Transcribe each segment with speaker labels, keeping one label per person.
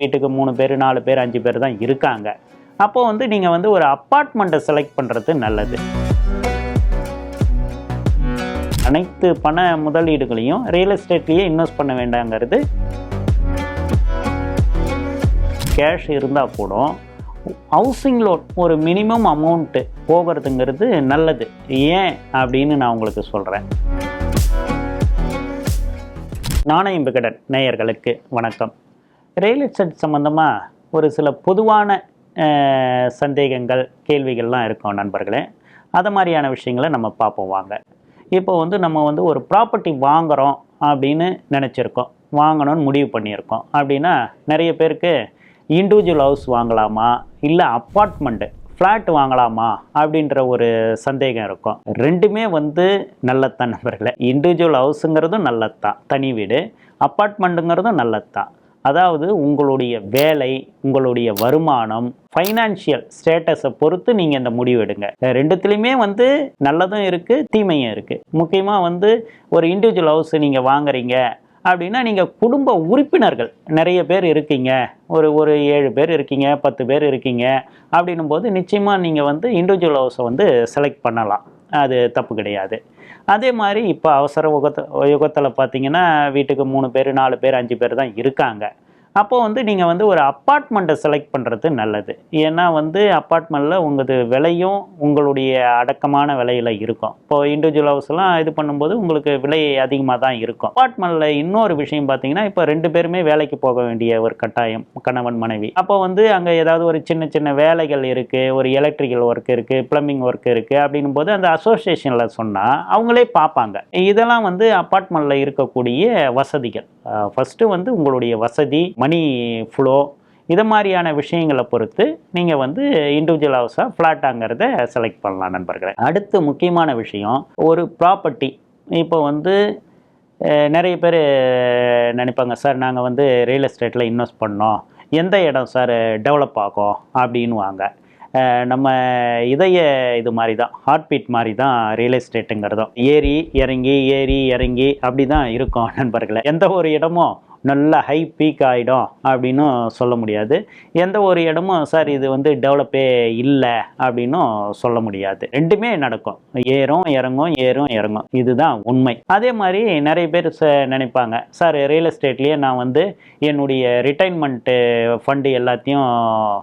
Speaker 1: வீட்டுக்கு மூணு பேர் நாலு பேர் அஞ்சு பேர் தான் இருக்காங்க. அப்போ வந்து நீங்கள் வந்து ஒரு அப்பார்ட்மெண்ட்டை செலக்ட் பண்ணுறது நல்லது. அனைத்து பண முதலீடுகளையும் ரியல் எஸ்டேட்லேயே இன்வெஸ்ட் பண்ண வேண்டாங்கிறது கேஷ் இருந்தால் கூட ஹவுசிங் லோன் ஒரு மினிமம் அமௌண்ட்டு போகிறதுங்கிறது நல்லது. ஏன் அப்படின்னு நான் உங்களுக்கு சொல்கிறேன் நாணயம் விகடன் நேயர்களுக்கு வணக்கம். ரியல் எஸ்டேட் சம்மந்தமாக ஒரு சில பொதுவான சந்தேகங்கள் கேள்விகள்லாம் இருக்கும் நண்பர்களே. அதை மாதிரியான விஷயங்களை நம்ம பார்ப்போம் வாங்க. இப்போ வந்து நம்ம வந்து ஒரு ப்ராப்பர்ட்டி வாங்குகிறோம் அப்படின்னு நினச்சிருக்கோம். வாங்கணும்னு முடிவு பண்ணியிருக்கோம். அப்படின்னா நிறைய பேருக்கு இண்டிவிஜுவல் ஹவுஸ் வாங்கலாமா? இல்லை அப்பார்ட்மெண்ட்டு ஃப்ளாட் வாங்கலாமா? அப்படின்ற ஒரு சந்தேகம் இருக்கும். ரெண்டுமே வந்து நல்லத்தான் நண்பர்களே. இண்டிவிஜுவல் ஹவுஸுங்கிறதும் நல்லத்தான். தனி வீடு அப்பார்ட்மெண்ட்டுங்கிறதும் நல்லத்தான். அதாவது உங்களுடைய வேலை உங்களுடைய வருமானம் ஃபைனான்ஷியல் ஸ்டேட்டஸை பொறுத்து நீங்கள் இந்த முடிவு எடுங்க. ரெண்டுத்துலேயுமே வந்து நல்லதும் இருக்குது தீமையும் இருக்குது முக்கியமாக வந்து ஒரு இண்டிவிஜுவல் ஹவுஸ் நீங்கள் வாங்குறீங்க அப்படின்னா நீங்கள் குடும்ப உறுப்பினர்கள் நிறைய பேர் இருக்கீங்க. ஒரு ஒரு ஏழு பேர் இருக்கீங்க பத்து பேர் இருக்கீங்க அப்படின்னும் போது நிச்சயமாக நீங்கள் வந்து இண்டிவிஜுவல் ஹவுஸை வந்து செலக்ட் பண்ணலாம். அது தப்பு கிடையாது. அதே மாதிரி இப்போ அவசர யுகத்த யுகத்தில் பார்த்திங்கன்னா வீட்டுக்கு மூணு பேர் நாலு பேர் அஞ்சு பேர் தான் இருக்காங்க. அப்போது வந்து நீங்கள் வந்து ஒரு அப்பார்ட்மெண்ட்டை செலக்ட் பண்ணுறது நல்லது. ஏன்னா வந்து அப்பார்ட்மெண்ட்டில் உங்களது விலையும் உங்களுடைய அடக்கமான விலையில் இருக்கும். இப்போ இண்டிவிஜுவல் ஹவுஸ்லாம் இது பண்ணும்போது உங்களுக்கு விலை அதிகமாக தான் இருக்கும். அப்பார்ட்மெண்ட்டில் இன்னொரு விஷயம் பார்த்தீங்கன்னா இப்போ ரெண்டு பேருமே வேலைக்கு போக வேண்டிய ஒரு கட்டாயம் கணவன் மனைவி. அப்போ வந்து அங்கே ஏதாவது ஒரு சின்ன சின்ன வேலைகள் இருக்குது ஒரு எலக்ட்ரிக்கல் ஒர்க் இருக்குது ப்ளம்பிங் ஒர்க் இருக்குது அப்படின்னும் போது அந்த அசோசியேஷனில் சொன்னால் அவங்களே பார்ப்பாங்க இதெல்லாம் வந்து அப்பார்ட்மெண்ட்டில் இருக்கக்கூடிய வசதிகள். ஃபஸ்ட்டு வந்து உங்களுடைய வசதி மணி ஃப்ளோ இது மாதிரியான விஷயங்களை பொறுத்து நீங்கள் வந்து இண்டிவிஜுவல் ஹவுஸாக ஃப்ளாட்டாங்கிறத செலக்ட் பண்ணலாம் நண்பர்களே. அடுத்து முக்கியமான விஷயம் ஒரு ப்ராப்பர்ட்டி இப்போ வந்து நிறைய பேர் நினைப்பாங்க சார் நாங்கள் வந்து ரியல் எஸ்டேட்டில் இன்வெஸ்ட் பண்ணோம். எந்த இடம் சார் டெவலப் ஆகும்? அப்படின்னுவாங்க. நம்ம இதய இது மாதிரி தான் ஹார்ட் பீட் மாதிரி தான் ரியல் எஸ்டேட்டுங்கிறதும் ஏறி இறங்கி ஏறி இறங்கி அப்படி தான் இருக்கும் நண்பர்களே. எந்த ஒரு இடமும் நல்ல ஹை பீக் ஆகிடும் அப்படின்னும் சொல்ல முடியாது. எந்த ஒரு இடமும் சார் இது வந்து டெவலப்பே இல்லை அப்படின்னும் சொல்ல முடியாது. ரெண்டுமே நடக்கும். ஏறும் இறங்கும் ஏறும் இறங்கும். இதுதான் உண்மை. அதே மாதிரி நிறைய பேர் ச நினைப்பாங்க சார் ரியல் எஸ்டேட்லேயே நான் வந்து என்னுடைய ரிட்டைன்மெண்ட்டு ஃபண்டு எல்லாத்தையும்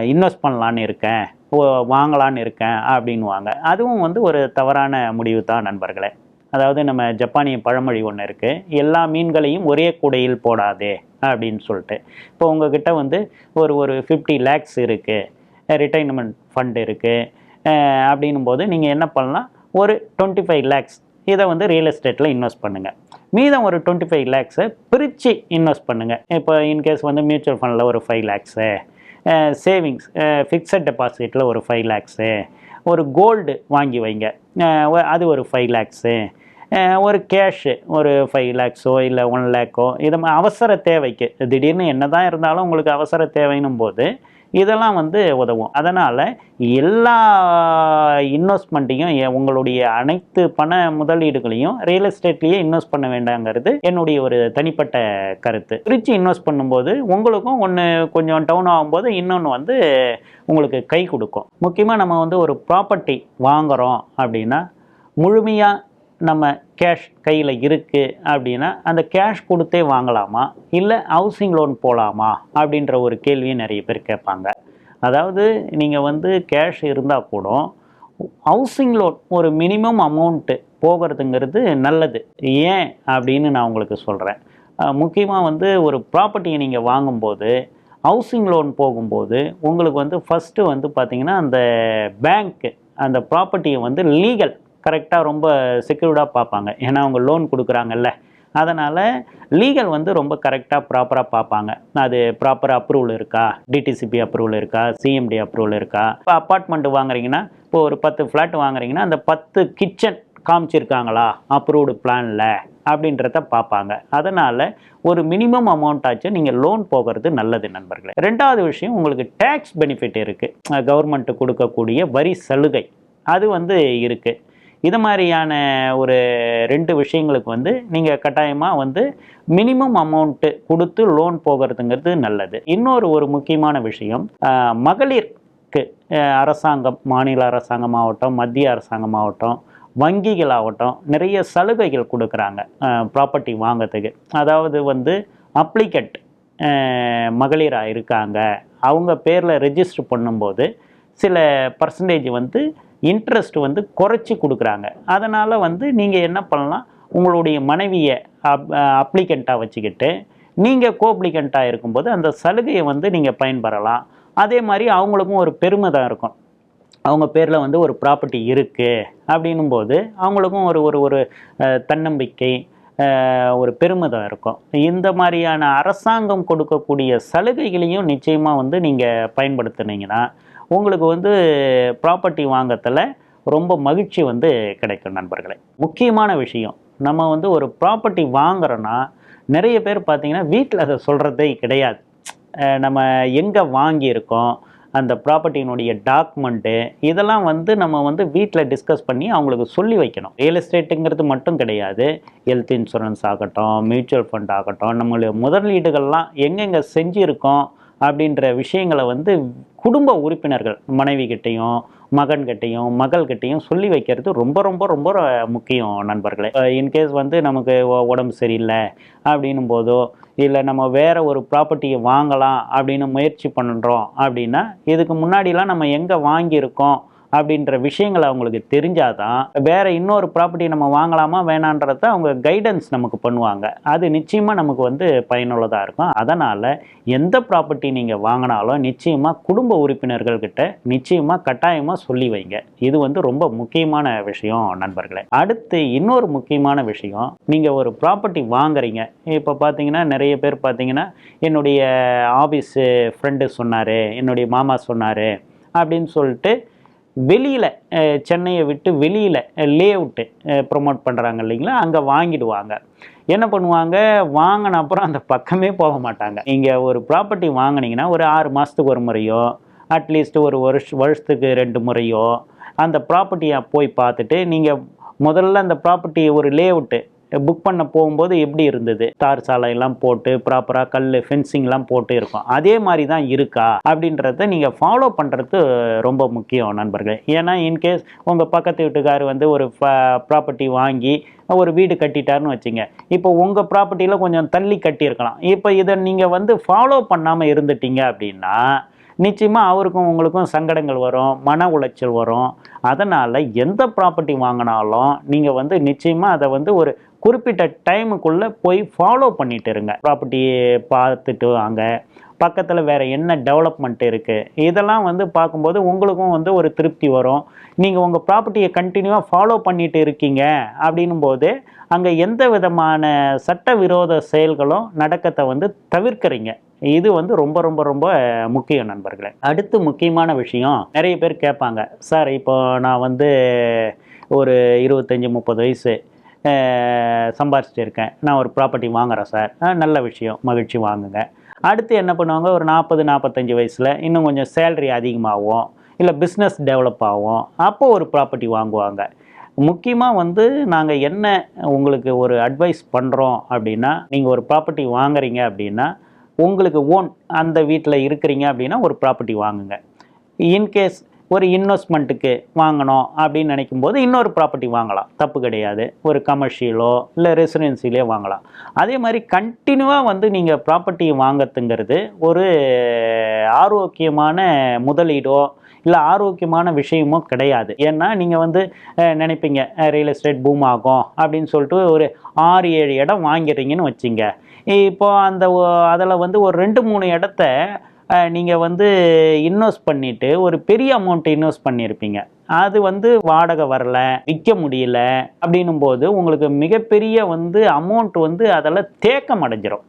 Speaker 1: இன்வெஸ்ட் பண்ணலான்னு இருக்கேன். ஓ- வாங்கலான்னு இருக்கேன். அப்படின்வாங்க அதுவும் வந்து ஒரு தவறான முடிவு தான் நண்பர்களே. அதாவது நம்ம ஜப்பானிய பழமொழி ஒன்று இருக்குது எல்லா மீன்களையும் ஒரே கூடையில் போடாதே அப்படின்னு சொல்லிட்டு. இப்போ உங்ககிட்ட வந்து ஒரு ஒரு ஃபிஃப்டி லேக்ஸ் இருக்குது ரிட்டைர்மெண்ட் ஃபண்ட் இருக்குது அப்படின்னும் போது நீங்கள் என்ன பண்ணலாம்? ஒரு டுவெண்ட்டி ஃபைவ் லேக்ஸ் இதை வந்து ரியல் எஸ்டேட்டில் இன்வெஸ்ட் பண்ணுங்கள் மீதம் ஒரு டுவெண்ட்டி ஃபைவ் லேக்ஸை பிரித்து இன்வெஸ்ட் பண்ணுங்கள் இப்போ இன்கேஸ் வந்து மியூச்சுவல் ஃபண்டில் ஒரு ஃபைவ் லேக்ஸு சேவிங்ஸ் ஃபிக்ஸட் டெபாசிட்டில் ஒரு ஃபைவ் லேக்ஸு ஒரு கோல்டு வாங்கி வைங்க. அது ஒரு ஃபைவ் லேக்ஸு ஒரு கேஷு ஒரு ஃபைவ் லேக்ஸோ இல்லை ஒன் லேக்கோ இது அவசர தேவைக்கு. திடீர்னு என்ன தான் இருந்தாலும் உங்களுக்கு அவசர தேவைன்னும் போது இதெல்லாம் வந்து உதவும். அதனால் எல்லா இன்வெஸ்ட்மெண்ட்டையும் உங்களுடைய அனைத்து பண முதலீடுகளையும் ரியல் எஸ்டேட்லேயே இன்வெஸ்ட் பண்ண வேண்டாங்கிறது என்னுடைய ஒரு தனிப்பட்ட கருத்து. பிரித்து இன்வெஸ்ட் பண்ணும்போது உங்களுக்கும் ஒன்று கொஞ்சம் டவுன் ஆகும்போது இன்னொன்று வந்து உங்களுக்கு கை கொடுக்கும். முக்கியமாக நம்ம வந்து ஒரு ப்ராப்பர்ட்டி வாங்குகிறோம் அப்படின்னா முழுமையாக நம்ம கேஷ் கையில் இருக்குது அப்படின்னா அந்த கேஷ் கொடுத்தே வாங்கலாமா? இல்லை ஹவுசிங் லோன் போகலாமா அப்படின்ற ஒரு கேள்வியும் நிறைய பேர் கேட்பாங்க. அதாவது நீங்கள் வந்து கேஷ் இருந்தால் கூட ஹவுசிங் லோன் ஒரு மினிமம் அமௌண்ட்டு போகிறதுங்கிறது நல்லது. ஏன் அப்படின்னு நான் உங்களுக்கு சொல்கிறேன் முக்கியமாக வந்து ஒரு ப்ராப்பர்ட்டியை நீங்கள் வாங்கும்போது ஹவுசிங் லோன் போகும்போது உங்களுக்கு வந்து ஃபஸ்ட்டு வந்து பார்த்திங்கன்னா அந்த பேங்க்கு அந்த ப்ராப்பர்ட்டியை வந்து லீகல் கரெக்டாக ரொம்ப செக்யூர்டாக பார்ப்பாங்க. ஏன்னா அவங்க லோன் கொடுக்குறாங்கல்ல. அதனால் லீகல் வந்து ரொம்ப கரெக்டாக ப்ராப்பராக பார்ப்பாங்க. அது ப்ராப்பர் அப்ரூவல் இருக்கா? டிடிசிபி அப்ரூவல் இருக்கா? சிஎம்டி அப்ரூவல் இருக்கா? இப்போ அப்பார்ட்மெண்ட் வாங்குறீங்கன்னா இப்போ ஒரு பத்து ஃப்ளாட் வாங்குறீங்கன்னா அந்த பத்து கிச்சன் காமிச்சிருக்காங்களா? அப்ரூவ்டு பிளானில் அப்படின்றத பார்ப்பாங்க. அதனால் ஒரு மினிமம் அமௌண்ட் ஆச்சு நீங்கள் லோன் போகிறது நல்லது நண்பர்களே. ரெண்டாவது விஷயம் உங்களுக்கு டேக்ஸ் பெனிஃபிட் இருக்குது கவர்மெண்ட்டு கொடுக்கக்கூடிய வரி சலுகை. அது வந்து இருக்குது இது மாதிரியான ஒரு ரெண்டு விஷயங்களுக்கு வந்து நீங்கள் கட்டாயமாக வந்து மினிமம் அமௌண்ட்டு கொடுத்து லோன் போகிறதுங்கிறது நல்லது. இன்னொரு ஒரு முக்கியமான விஷயம் மகளிருக்கு அரசாங்கம் மாநில அரசாங்கம் ஆகட்டும் மத்திய அரசாங்கம் ஆகட்டும் வங்கிகள் வங்கிகளாகட்டும் நிறைய சலுகைகள் கொடுக்குறாங்க ப்ராப்பர்ட்டி வாங்கிறதுக்கு. அதாவது வந்து அப்ளிகண்ட் மகளிராக இருக்காங்க அவங்க பேரில் ரெஜிஸ்டர் பண்ணும்போது சில பர்சன்டேஜ் வந்து இன்ட்ரெஸ்ட் வந்து குறைச்சி கொடுக்குறாங்க. அதனால் வந்து நீங்கள் என்ன பண்ணலாம்? உங்களுடைய மனைவியை அப் அப்ளிகண்ட்டாக வச்சுக்கிட்டு நீங்கள் கோப்ளிகண்ட்டாக இருக்கும்போது அந்த சலுகையை வந்து நீங்கள் பயன்பெறலாம். அதே மாதிரி அவங்களுக்கும் ஒரு பெருமை தான் இருக்கும். அவங்க பேரில் வந்து ஒரு ப்ராப்பர்ட்டி இருக்குது அப்படின்னும் போது அவங்களுக்கும் ஒரு ஒரு ஒரு தன்னம்பிக்கை ஒரு ஒரு தான் இருக்கும். இந்த மாதிரியான அரசாங்கம் கொடுக்கக்கூடிய சலுகைகளையும் நிச்சயமாக வந்து நீங்கள் பயன்படுத்துனீங்கன்னா உங்களுக்கு வந்து ப்ராப்பர்ட்டி வாங்கத்தில் ரொம்ப மகிழ்ச்சி வந்து கிடைக்கும் நண்பர்களே. முக்கியமான விஷயம் நம்ம வந்து ஒரு ப்ராப்பர்ட்டி வாங்குறோன்னா நிறைய பேர் பார்த்திங்கன்னா வீட்டில் அதை சொல்கிறதே கிடையாது. நம்ம எங்கே வாங்கியிருக்கோம் அந்த ப்ராப்பர்ட்டியினுடைய டாக்குமெண்ட்டு இதெல்லாம் வந்து நம்ம வந்து வீட்டில் டிஸ்கஸ் பண்ணி அவங்களுக்கு சொல்லி வைக்கணும். ரியல் எஸ்டேட்டுங்கிறது மட்டும் கிடையாது. ஹெல்த் இன்சூரன்ஸ் ஆகட்டும் மியூச்சுவல் ஃபண்ட் ஆகட்டும் நம்மளுடைய முதலீடுகள்லாம் எங்கெங்கே செஞ்சுருக்கோம் அப்படின்ற விஷயங்களை வந்து குடும்ப உறுப்பினர்கள் மனைவிகிட்டையும் மகன்கிட்டையும் மகள்கிட்டையும் சொல்லி வைக்கிறது ரொம்ப ரொம்ப ரொம்ப முக்கியம் நண்பர்களே. இன்கேஸ் வந்து நமக்கு உடம்பு சரியில்லை அப்படின்னும் போதோ இல்லை நம்ம வேறு ஒரு ப்ராப்பர்ட்டியை வாங்கலாம் அப்படின்னு முயற்சி பண்ணுறோம் அப்படின்னா இதுக்கு முன்னாடிலாம் நம்ம எங்கே வாங்கியிருக்கோம் அப்படின்ற விஷயங்கள் அவங்களுக்கு தெரிஞ்சாதான் வேற இன்னொரு ப்ராப்பர்ட்டி நம்ம வாங்கலாமா வேணான்றத அவங்க கைடன்ஸ் நமக்கு பண்ணுவாங்க. அது நிச்சயமாக நமக்கு வந்து பயனுள்ளதாக இருக்கும். அதனால் எந்த ப்ராப்பர்ட்டி நீங்கள் வாங்கினாலும் நிச்சயமாக குடும்ப உறுப்பினர்கள்கிட்ட நிச்சயமாக கட்டாயமாக சொல்லி வைங்க. இது வந்து ரொம்ப முக்கியமான விஷயம் நண்பர்களே. அடுத்து இன்னொரு முக்கியமான விஷயம் நீங்கள் ஒரு ப்ராப்பர்ட்டி வாங்குறீங்க. இப்போ பார்த்தீங்கன்னா நிறைய பேர் பார்த்தீங்கன்னா என்னுடைய ஆஃபீஸு ஃப்ரெண்டு சொன்னார் என்னுடைய மாமா சொன்னார் அப்படின்னு சொல்லிட்டு வெளியில் சென்னையை விட்டு வெளியில் லே அவுட்டு ப்ரொமோட் பண்ணுறாங்க இல்லைங்களா? அங்கே வாங்கிடுவாங்க. என்ன பண்ணுவாங்க? வாங்கின அப்புறம் அந்த பக்கமே போக மாட்டாங்க. இங்கே ஒரு ப்ராப்பர்ட்டி வாங்குனீங்கன்னா ஒரு ஆறு மாதத்துக்கு ஒரு முறையோ அட்லீஸ்ட் ஒரு வருஷ வருஷத்துக்கு ரெண்டு முறையோ அந்த ப்ராப்பர்ட்டியை போய் பார்த்துட்டு நீங்கள் முதல்ல அந்த ப்ராப்பர்ட்டி ஒரு லே அவுட்டு புக் பண்ண போகும்போது எப்படி இருந்தது? தார் சாலையெல்லாம் போட்டு ப்ராப்பராக கல் ஃபென்சிங்லாம் போட்டு இருக்கும். அதே மாதிரி தான் இருக்கா? அப்படின்றத நீங்கள் ஃபாலோ பண்ணுறது ரொம்ப முக்கியம் நண்பர்கள். ஏன்னா இன்கேஸ் உங்கள் பக்கத்து வீட்டுக்கார் வந்து ஒரு ப்ராப்பர்ட்டி வாங்கி ஒரு வீடு கட்டிட்டாருன்னு வச்சுங்க. இப்போ உங்கள் ப்ராப்பர்ட்டியில் கொஞ்சம் தள்ளி கட்டியிருக்கலாம். இப்போ இதை நீங்கள் வந்து ஃபாலோ பண்ணாமல் இருந்துட்டீங்க அப்படின்னா நிச்சயமாக அவருக்கும் உங்களுக்கும் சங்கடங்கள் வரும் மன உளைச்சல் வரும். அதனால் எந்த ப்ராப்பர்ட்டி வாங்கினாலும் நீங்கள் வந்து நிச்சயமாக அதை வந்து ஒரு குறிப்பிட்ட டைமுக்குள்ளே போய் ஃபாலோ பண்ணிட்டு இருங்க. ப்ராப்பர்ட்டி பார்த்துட்டு வாங்க. பக்கத்தில் வேறு என்ன டெவலப்மெண்ட் இருக்குது இதெல்லாம் வந்து பார்க்கும்போது உங்களுக்கும் வந்து ஒரு திருப்தி வரும். நீங்கள் உங்கள் ப்ராப்பர்ட்டியை கண்டினியூவாக ஃபாலோ பண்ணிட்டு இருக்கீங்க அப்படின்னும் போது அங்கே எந்த விதமான சட்டவிரோத செயல்களும் நடக்கத்தை வந்து தவிர்க்கிறீங்க. இது வந்து ரொம்ப ரொம்ப ரொம்ப முக்கியம் நண்பர்களே. அடுத்து முக்கியமான விஷயம் நிறைய பேர் கேட்பாங்க சார் இப்போ நான் வந்து ஒரு இருபத்தஞ்சி முப்பது வயசு சம்பாரிச்சிட்டு இருக்கேன் நான் ஒரு ப்ராப்பர்ட்டி வாங்குறேன் சார் நல்ல விஷயம். மகிழ்ச்சி வாங்குங்க. அடுத்து என்ன பண்ணுவாங்க? ஒரு நாற்பது நாற்பத்தஞ்சு வயசில் இன்னும் கொஞ்சம் சேலரி அதிகமாகும் இல்லை பிஸ்னஸ் டெவலப் ஆகும் அப்போது ஒரு ப்ராப்பர்ட்டி வாங்குவாங்க. முக்கியமாக வந்து நாங்கள் என்ன உங்களுக்கு ஒரு அட்வைஸ் பண்ணுறோம் அப்படின்னா நீங்கள் ஒரு ப்ராப்பர்ட்டி வாங்குறீங்க அப்படின்னா உங்களுக்கு ஓன் அந்த வீட்டில் இருக்கிறீங்க அப்படின்னா ஒரு ப்ராப்பர்ட்டி வாங்குங்க. இன்கேஸ் ஒரு இன்வெஸ்ட்மெண்ட்டுக்கு வாங்கணும் அப்படின்னு நினைக்கும் போது இன்னொரு ப்ராப்பர்ட்டி வாங்கலாம். தப்பு கிடையாது. ஒரு கமர்ஷியலோ இல்லை ரெசிடென்சிலே வாங்கலாம். அதே மாதிரி கண்டினியூவாக வந்து நீங்கள் ப்ராப்பர்ட்டி வாங்கத்துங்கிறது ஒரு ஆரோக்கியமான முதலீடோ இல்லை ஆரோக்கியமான விஷயமோ கிடையாது. ஏன்னா நீங்கள் வந்து நினைப்பீங்க ரியல் எஸ்டேட் பூம் ஆகும் அப்படின்னு சொல்லிட்டு ஒரு ஆறு ஏழு இடம் வாங்கிறீங்கன்னு வச்சுங்க. இப்போ அந்த அதில் வந்து ஒரு ரெண்டு மூணு இடத்த நீங்கள் வந்து இன்வெஸ்ட் பண்ணிவிட்டு ஒரு பெரிய அமௌண்ட் இன்வெஸ்ட் பண்ணியிருப்பீங்க அது வந்து வாடகை வரல விற்க முடியல அப்படின்னும் போது உங்களுக்கு மிகப்பெரிய வந்து அமௌண்ட் வந்து அதெல்லாம் தேக்கம் அடைஞ்சிரும்.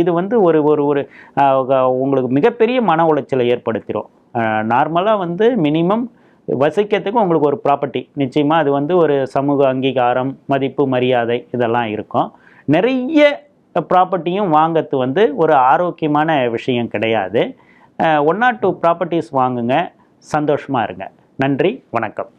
Speaker 1: இது வந்து ஒரு ஒரு ஒரு உங்களுக்கு மிகப்பெரிய மன உளைச்சலை ஏற்படுத்திடும் நார்மலாக வந்து மினிமம் வசிக்கிறதுக்கு உங்களுக்கு ஒரு ப்ராப்பர்ட்டி நிச்சயமாக அது வந்து ஒரு சமூக அங்கீகாரம் மதிப்பு மரியாதை இதெல்லாம் இருக்கும். நிறைய ப்ராப்பர்ட்டியும் வாங்கிறது வந்து ஒரு ஆரோக்கியமான விஷயம் கிடையாது. ஒன் ஆர் டூ ப்ராப்பர்ட்டிஸ் வாங்குங்க. சந்தோஷமாக இருங்க. நன்றி. வணக்கம்.